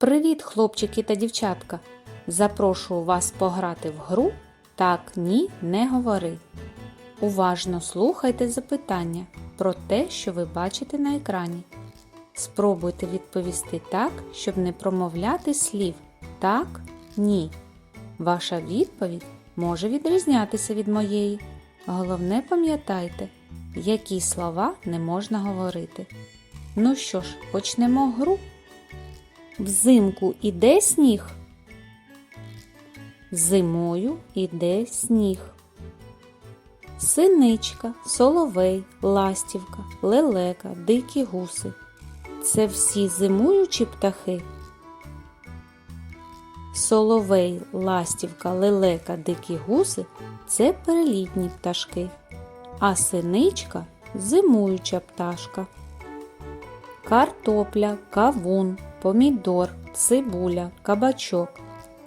Привіт, хлопчики та дівчатка! Запрошую вас пограти в гру Так, ні, не говори. Уважно слухайте запитання про те, що ви бачите на екрані. Спробуйте відповісти так, щоб не промовляти слів так, ні. Ваша відповідь може відрізнятися від моєї. Головне пам'ятайте, які слова не можна говорити. Ну що ж, почнемо гру. Взимку іде сніг. Зимою іде сніг. Синичка, соловей, ластівка, лелека, дикі гуси. Це всі зимуючі птахи. Соловей, ластівка, лелека, дикі гуси це перелітні пташки, а синичка зимуюча пташка. Картопля, кавун, помідор, цибуля, кабачок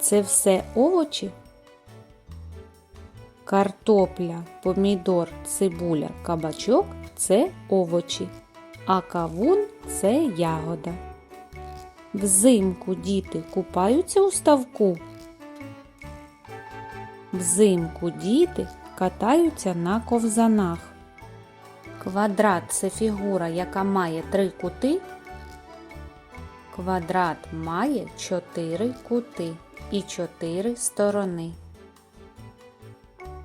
це все овочі. Картопля, помідор, цибуля, кабачок це овочі, а кавун це ягода. Взимку діти купаються у ставку. Взимку діти катаються на ковзанах. Квадрат це фігура, яка має три кути. Квадрат має чотири кути і чотири сторони.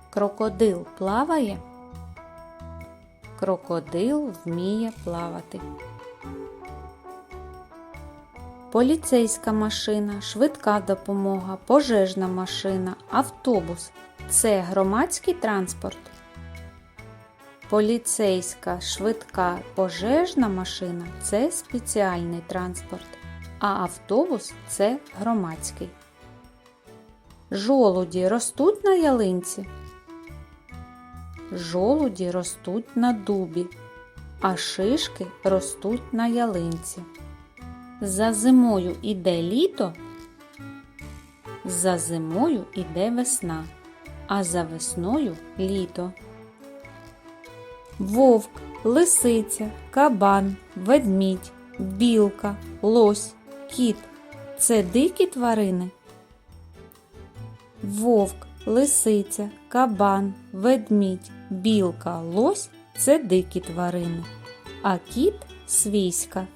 Крокодил плаває. Крокодил вміє плавати. Поліцейська машина, швидка допомога, пожежна машина, автобус це громадський транспорт. Поліцейська, швидка, пожежна машина це спеціальний транспорт, а автобус це громадський. Жолуді ростуть на ялинці. Жолуді ростуть на дубі, а шишки ростуть на ялинці. За зимою іде літо, за зимою іде весна, а за весною літо. Вовк, лисиця, кабан, ведмідь, білка, лось, кіт це дикі тварини. Вовк, лисиця, кабан, ведмідь, білка, лось це дикі тварини, а кіт свійська.